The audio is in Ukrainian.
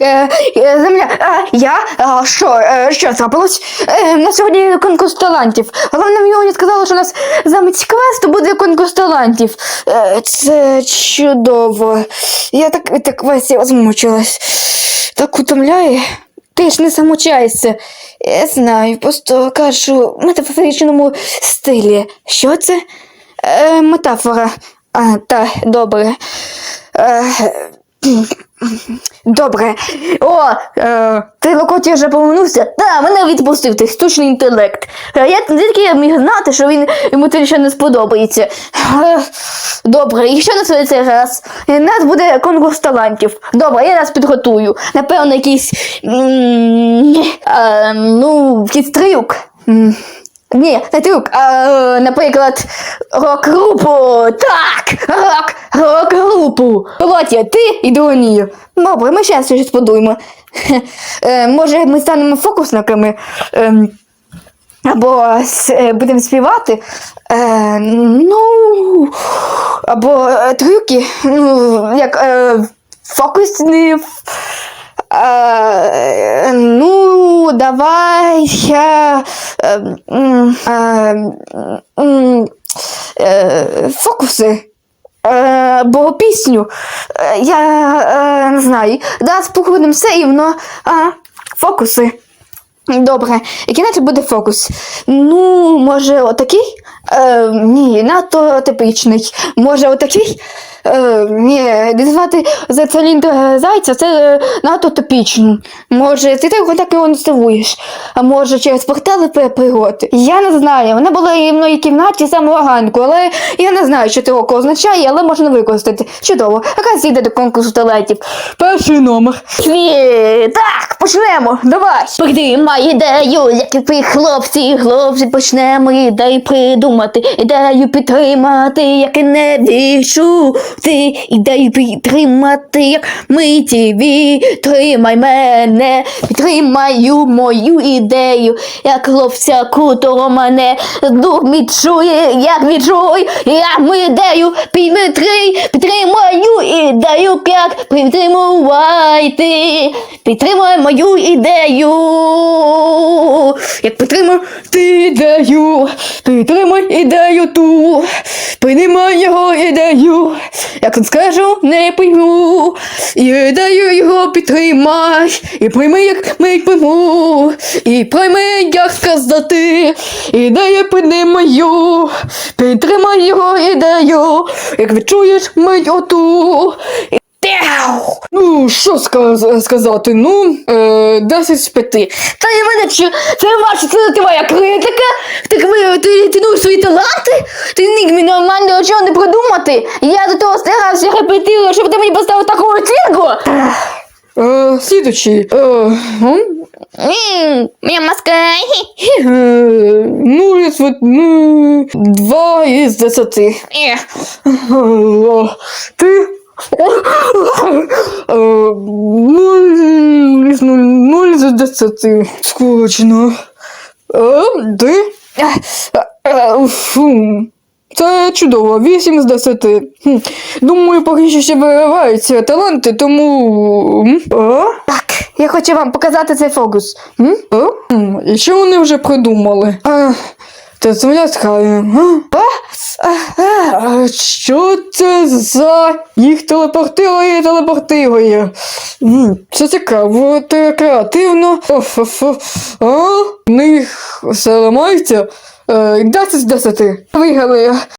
Е, е, земля, е, я? А, що, е, що трапилось? Е, на сьогодні конкурс талантів. Головне мені сказали, що у нас замість квесту буде конкурс талантів. Е, це чудово. Я так, так весь змучилась. Так утомляє. Ти ж не самочаєшся. Я знаю, просто кажу в метафоричному стилі. Що це? Е, метафора. А, та, добре. Е, Добре. О, е, ти Локоті вже повернувся? Та, мене відпустив ти штучний інтелект. Е, я тільки я міг знати, що він йому це ще не сподобається. Е, добре, і що на цей раз? У нас буде конкурс талантів. Добре, я нас підготую. Напевно, якийсь. м, е, ну, якийсь трюк. М, Ні, не трюк, а, е, наприклад, рок-групу. Так! Рок, рок-групу. Лотя, ти і Донію. Добре, ми ще щось подумаємо. Е, може, ми станемо фокусниками. Ем, або е, будемо співати. Е, ну, або е, трюки, ну, як е, фокусні. Е, давай я. Е, е, е, фокуси. Е, бо пісню. Е, я не знаю. Да, спокійно все і воно. А, фокуси. Добре, який наче буде фокус? Ну, може, отакий? Е, ні, надто типичний. Може, отакий? Е, ні, не звати за циліндр е, зайця, це е, надто типічно. Може, ти так так його не здивуєш. А може, через портали пригоди? Я не знаю. Вона була і в моїй кімнаті самого ранку, але я не знаю, що це око означає, але можна використати. Чудово. Яка зійде до конкурсу талантів? Перший номер. Сві, так, почнемо. Давай. Придумай ідею, як і ви, хлопці, хлопці, почнемо ідею придумати, ідею підтримати, як і не відчути, ідею підтримати, як ми тіві, тримай мене, підтримаю мою ідею, як хлопця кутого мене, дух відчує, як відчуй, як ми ідею підтримай, підтримаю ідею, як підтримувати, підтримай мою ідею, як підтримай ти ідею, підтримай ідею ту, приймай його ідею, як тут скажу, не пойму, ідею його підтримай, і прийми, як ми пойму, і прийми, як сказати, ідею піднімаю, підтримай його ідею, як відчуєш мить оту. Ну, що сказ- сказати? Ну, е, 10 з 5. Та я мене чи це ваша це критика? Так ви ти, ти ну, свої таланти? Ти не міг мені нормально чого не придумати? Я до того старався репетирую, щоб ти мені поставив таку оцінку. Е, слідучий. Е, м? Моя маска. Е, ну, із, ну, два із десяти. Ти? Е, Нуль із нуль, нуль з десяти. Скучно. Е, Ти? Це чудово, 8 з 10. Думаю, поки що ще виявляються таланти, тому. О? Так, я хочу вам показати цей фокус. О? І що вони вже придумали? А, це земля а, а, що це за їх телепортує? М, Це цікаво, це креативно. В них все ламається. Е, 10 з 10. Виграли.